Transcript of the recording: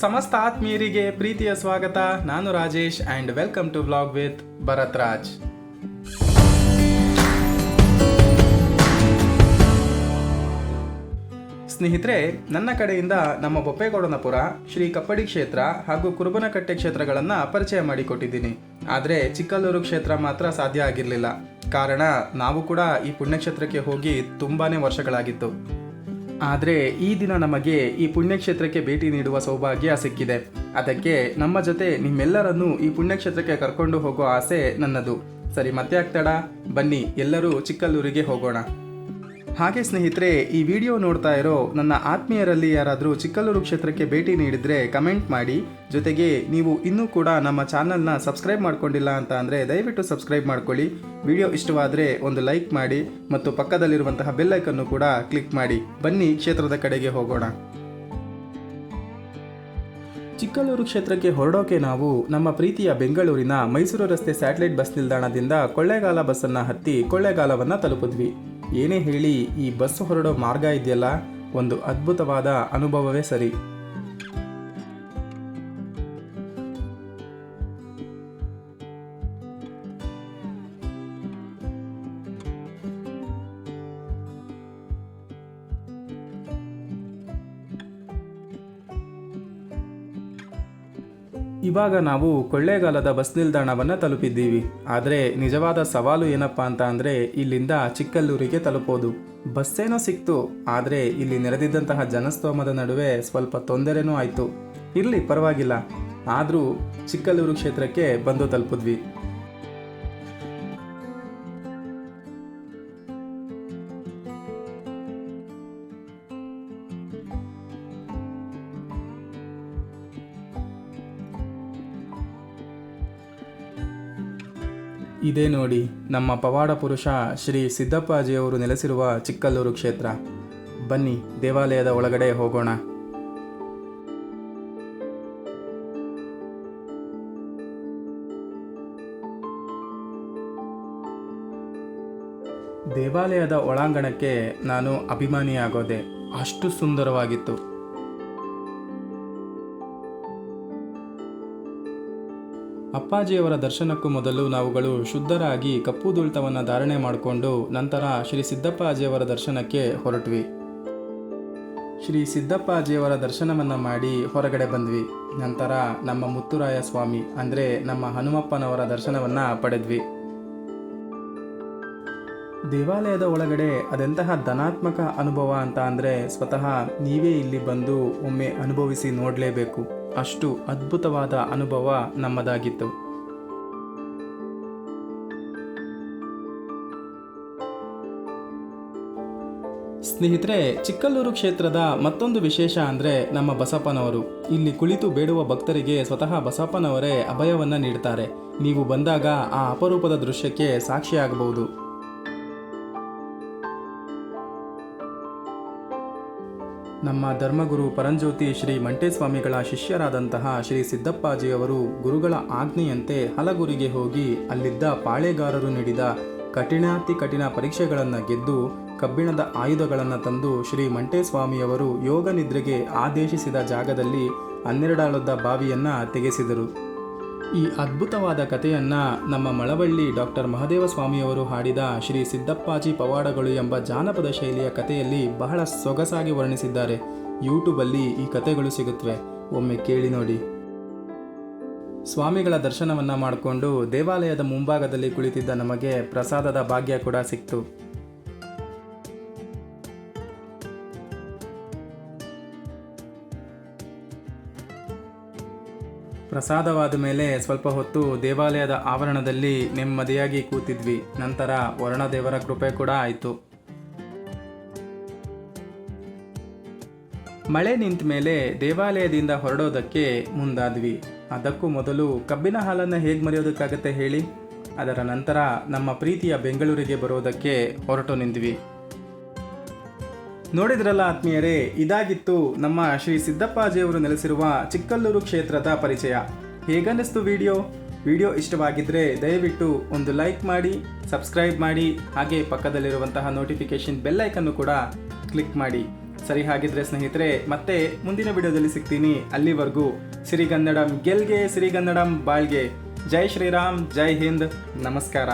ಸಮಸ್ತ ಆತ್ಮೀಯರಿಗೆ ಪ್ರೀತಿಯ ಸ್ವಾಗತ. ನಾನು Rajesh and welcome to blog with Bharat Raj ಸ್ನೇಹಿತರೆ, ನನ್ನ ಕಡೆಯಿಂದ ನಮ್ಮ ಬೊಪ್ಪೇಗೌಡನಪುರ, ಶ್ರೀ ಕಪ್ಪಡಿ ಕ್ಷೇತ್ರ ಹಾಗೂ ಕುರುಬನಕಟ್ಟೆ ಕ್ಷೇತ್ರಗಳನ್ನು ಪರಿಚಯ ಮಾಡಿಕೊಟ್ಟಿದ್ದೀನಿ. ಆದರೆ ಚಿಕ್ಕಲ್ಲೂರು ಕ್ಷೇತ್ರ ಮಾತ್ರ ಸಾಧ್ಯ ಆಗಿರಲಿಲ್ಲ. ಕಾರಣ, ನಾವು ಕೂಡ ಈ ಪುಣ್ಯಕ್ಷೇತ್ರಕ್ಕೆ ಹೋಗಿ ತುಂಬಾನೇ ವರ್ಷಗಳಾಗಿತ್ತು. ಆದರೆ ಈ ದಿನ ನಮಗೆ ಈ ಪುಣ್ಯಕ್ಷೇತ್ರಕ್ಕೆ ಭೇಟಿ ನೀಡುವ ಸೌಭಾಗ್ಯ ಸಿಕ್ಕಿದೆ. ಅದಕ್ಕೆ ನಮ್ಮ ಜೊತೆ ನಿಮ್ಮೆಲ್ಲರನ್ನೂ ಈ ಪುಣ್ಯಕ್ಷೇತ್ರಕ್ಕೆ ಕರ್ಕೊಂಡು ಹೋಗೋ ಆಸೆ ನನ್ನದು. ಸರಿ, ಮತ್ತೆ ಆಗ್ತಾಡ? ಬನ್ನಿ, ಎಲ್ಲರೂ ಚಿಕ್ಕಲ್ಲೂರಿಗೆ ಹೋಗೋಣ. ಹಾಗೆ ಸ್ನೇಹಿತರೆ, ಈ ವಿಡಿಯೋ ನೋಡ್ತಾ ಇರೋ ನನ್ನ ಆತ್ಮೀಯರಲ್ಲಿ ಯಾರಾದರೂ ಚಿಕ್ಕಲ್ಲೂರು ಕ್ಷೇತ್ರಕ್ಕೆ ಭೇಟಿ ನೀಡಿದರೆ ಕಮೆಂಟ್ ಮಾಡಿ. ಜೊತೆಗೆ ನೀವು ಇನ್ನೂ ಕೂಡ ನಮ್ಮ ಚಾನಲ್ನ ಸಬ್ಸ್ಕ್ರೈಬ್ ಮಾಡ್ಕೊಂಡಿಲ್ಲ ಅಂತ ಅಂದರೆ ದಯವಿಟ್ಟು ಸಬ್ಸ್ಕ್ರೈಬ್ ಮಾಡ್ಕೊಳ್ಳಿ. ವಿಡಿಯೋ ಇಷ್ಟವಾದರೆ ಒಂದು ಲೈಕ್ ಮಾಡಿ ಮತ್ತು ಪಕ್ಕದಲ್ಲಿರುವಂತಹ ಬೆಲ್ಲೈಕನ್ನು ಕೂಡ ಕ್ಲಿಕ್ ಮಾಡಿ. ಬನ್ನಿ ಕ್ಷೇತ್ರದ ಕಡೆಗೆ ಹೋಗೋಣ. ಚಿಕ್ಕಲ್ಲೂರು ಕ್ಷೇತ್ರಕ್ಕೆ ಹೊರಡೋಕೆ ನಾವು ನಮ್ಮ ಪ್ರೀತಿಯ ಬೆಂಗಳೂರಿನ ಮೈಸೂರು ರಸ್ತೆ ಸ್ಯಾಟಲೈಟ್ ಬಸ್ ನಿಲ್ದಾಣದಿಂದ ಕೊಳ್ಳೇಗಾಲ ಬಸ್ಸನ್ನು ಹತ್ತಿ ಕೊಳ್ಳೇಗಾಲವನ್ನು ತಲುಪಿದ್ವಿ. ಏನೇ ಹೇಳಿ ಈ ಬಸ್ ಹೊರಡೋ ಮಾರ್ಗ ಇದೆಯಲ್ಲ ಒಂದು ಅದ್ಭುತವಾದ ಅನುಭವವೇ ಸರಿ. ಇವಾಗ ನಾವು ಕೊಳ್ಳೇಗಾಲದ ಬಸ್ ನಿಲ್ದಾಣವನ್ನು ತಲುಪಿದ್ದೀವಿ. ಆದರೆ ನಿಜವಾದ ಸವಾಲು ಏನಪ್ಪ ಅಂತ ಅಂದರೆ ಇಲ್ಲಿಂದ ಚಿಕ್ಕಲ್ಲೂರಿಗೆ ತಲುಪೋದು. ಬಸ್ಸೇನೋ ಸಿಕ್ತು, ಆದರೆ ಇಲ್ಲಿ ನೆರೆದಿದ್ದಂತಹ ಜನಸ್ತೋಮದ ನಡುವೆ ಸ್ವಲ್ಪ ತೊಂದರೆನೂ ಆಯಿತು. ಇರಲಿ ಪರವಾಗಿಲ್ಲ. ಆದರೂ ಚಿಕ್ಕಲ್ಲೂರು ಕ್ಷೇತ್ರಕ್ಕೆ ಬಂದು ತಲುಪಿದ್ವಿ. ಇದೇ ನೋಡಿ, ನಮ್ಮ ಪವಾಡ ಪುರುಷ ಶ್ರೀ ಸಿದ್ದಪ್ಪಾಜಿಯವರು ನೆಲೆಸಿರುವ ಚಿಕ್ಕಲ್ಲೂರು ಕ್ಷೇತ್ರ. ಬನ್ನಿ, ದೇವಾಲಯದ ಒಳಗಡೆ ಹೋಗೋಣ. ದೇವಾಲಯದ ಒಳಾಂಗಣಕ್ಕೆ ನಾನು ಅಭಿಮಾನಿಯಾಗೋದೆ. ಅಷ್ಟು ಸುಂದರವಾಗಿತ್ತು. ಅಪ್ಪಾಜಿಯವರ ದರ್ಶನಕ್ಕೂ ಮೊದಲು ನಾವುಗಳು ಶುದ್ಧರಾಗಿ ಕಪ್ಪು ದುಳಿತವನ್ನು ಧಾರಣೆ ಮಾಡಿಕೊಂಡು ನಂತರ ಶ್ರೀ ಸಿದ್ದಪ್ಪಾಜಿಯವರ ದರ್ಶನಕ್ಕೆ ಹೊರಟ್ವಿ. ಶ್ರೀ ಸಿದ್ದಪ್ಪಾಜಿಯವರ ದರ್ಶನವನ್ನು ಮಾಡಿ ಹೊರಗಡೆ ಬಂದ್ವಿ. ನಂತರ ನಮ್ಮ ಮುತ್ತುರಾಯ ಸ್ವಾಮಿ, ಅಂದರೆ ನಮ್ಮ ಹನುಮಪ್ಪನವರ ದರ್ಶನವನ್ನು ಪಡೆದ್ವಿ. ದೇವಾಲಯದ ಒಳಗಡೆ ಅದೆಂತಹ ಧನಾತ್ಮಕ ಅನುಭವ ಅಂತ ಅಂದರೆ ಸ್ವತಃ ನೀವೇ ಇಲ್ಲಿ ಬಂದು ಒಮ್ಮೆ ಅನುಭವಿಸಿ ನೋಡಲೇಬೇಕು. ಅಷ್ಟು ಅದ್ಭುತವಾದ ಅನುಭವ ನಮ್ಮದಾಗಿತ್ತು. ಸ್ನೇಹಿತರೆ, ಚಿಕ್ಕಲ್ಲೂರು ಕ್ಷೇತ್ರದ ಮತ್ತೊಂದು ವಿಶೇಷ ಅಂದರೆ ನಮ್ಮ ಬಸಪ್ಪನವರು. ಇಲ್ಲಿ ಕುಳಿತು ಬೇಡುವ ಭಕ್ತರಿಗೆ ಸ್ವತಃ ಬಸಪ್ಪನವರೇ ಅಭಯವನ್ನು ನೀಡುತ್ತಾರೆ ನೀವು ಬಂದಾಗ ಆ ಅಪರೂಪದ ದೃಶ್ಯಕ್ಕೆ ಸಾಕ್ಷಿಯಾಗಬಹುದು. ನಮ್ಮ ಧರ್ಮಗುರು ಪರಂಜ್ಯೋತಿ ಶ್ರೀ ಮಂಟೇಸ್ವಾಮಿಗಳ ಶಿಷ್ಯರಾದಂತಹ ಶ್ರೀ ಸಿದ್ದಪ್ಪಾಜಿಯವರು ಗುರುಗಳ ಆಜ್ಞೆಯಂತೆ ಹಲಗುರಿಗೆ ಹೋಗಿ ಅಲ್ಲಿದ್ದ ಪಾಳೆಗಾರರು ನೀಡಿದ ಕಠಿಣಾತಿ ಕಠಿಣ ಪರೀಕ್ಷೆಗಳನ್ನು ಗೆದ್ದು ಕಬ್ಬಿಣದ ಆಯುಧಗಳನ್ನು ತಂದು ಶ್ರೀ ಮಂಟೇಸ್ವಾಮಿಯವರು ಯೋಗ ನಿದ್ರೆಗೆ ಆದೇಶಿಸಿದ ಜಾಗದಲ್ಲಿ ಹನ್ನೆರಡಾಳದ ಬಾವಿಯನ್ನು ತೆಗೆಸಿದರು. ಈ ಅದ್ಭುತವಾದ ಕಥೆಯನ್ನ ನಮ್ಮ ಮಳವಳ್ಳಿ ಡಾಕ್ಟರ್ ಮಹದೇವ ಸ್ವಾಮಿಯವರು ಹಾಡಿದ ಶ್ರೀ ಸಿದ್ದಪ್ಪಾಜಿ ಪವಾಡಗಳು ಎಂಬ ಜಾನಪದ ಶೈಲಿಯ ಕಥೆಯಲ್ಲಿ ಬಹಳ ಸೊಗಸಾಗಿ ವರ್ಣಿಸಿದ್ದಾರೆ. ಯೂಟ್ಯೂಬಲ್ಲಿ ಈ ಕಥೆಗಳು ಸಿಗುತ್ತವೆ ಒಮ್ಮೆ ಕೇಳಿ ನೋಡಿ. ಸ್ವಾಮಿಗಳ ದರ್ಶನವನ್ನ ಮಾಡಿಕೊಂಡು ದೇವಾಲಯದ ಮುಂಭಾಗದಲ್ಲಿ ಕುಳಿತಿದ್ದ ನಮಗೆ ಪ್ರಸಾದದ ಭಾಗ್ಯ ಕೂಡ ಸಿಕ್ತು. ಪ್ರಸಾದವಾದ ಮೇಲೆ ಸ್ವಲ್ಪ ಹೊತ್ತು ದೇವಾಲಯದ ಆವರಣದಲ್ಲಿ ನೆಮ್ಮದಿಯಾಗಿ ಕೂತಿದ್ವಿ. ನಂತರ ವರುಣದೇವರ ಕೃಪೆ ಕೂಡ ಆಯಿತು. ಮಳೆ ನಿಂತ ಮೇಲೆ ದೇವಾಲಯದಿಂದ ಹೊರಡೋದಕ್ಕೆ ಮುಂದಾದ್ವಿ. ಅದಕ್ಕೂ ಮೊದಲು ಕಬ್ಬಿನ ಹಾಲನ್ನು ಹೇಗೆ ಮರೆಯೋದಕ್ಕಾಗತ್ತೆ ಹೇಳಿ. ಅದರ ನಂತರ ನಮ್ಮ ಪ್ರೀತಿಯ ಬೆಂಗಳೂರಿಗೆ ಬರೋದಕ್ಕೆ ಹೊರಟು ನಿಂದ್ವಿ ನೋಡಿದ್ರಲ್ಲ ಆತ್ಮೀಯರೇ, ಇದಾಗಿತ್ತು ನಮ್ಮ ಶ್ರೀ ಸಿದ್ದಪ್ಪಾಜಿಯವರು ನೆಲೆಸಿರುವ ಚಿಕ್ಕಲ್ಲೂರು ಕ್ಷೇತ್ರದ ಪರಿಚಯ. ಹೇಗನ್ನಿಸ್ತು ವಿಡಿಯೋ? ವಿಡಿಯೋ ಇಷ್ಟವಾಗಿದ್ದರೆ ದಯವಿಟ್ಟು ಒಂದು ಲೈಕ್ ಮಾಡಿ, ಸಬ್ಸ್ಕ್ರೈಬ್ ಮಾಡಿ, ಹಾಗೆ ಪಕ್ಕದಲ್ಲಿರುವಂತಹ ನೋಟಿಫಿಕೇಶನ್ ಬೆಲ್ ಐಕನ್ನು ಕೂಡ ಕ್ಲಿಕ್ ಮಾಡಿ. ಸರಿ ಹಾಗಿದ್ರೆ ಸ್ನೇಹಿತರೆ, ಮತ್ತೆ ಮುಂದಿನ ವಿಡಿಯೋದಲ್ಲಿ ಸಿಗ್ತೀನಿ. ಅಲ್ಲಿವರೆಗೂ ಸಿರಿಗನ್ನಡಂ ಗೆಲ್ಗೆ, ಸಿರಿಗನ್ನಡಂ ಬಾಳ್ಗೆ. ಜೈ ಶ್ರೀರಾಮ್, ಜೈ ಹಿಂದ್. ನಮಸ್ಕಾರ.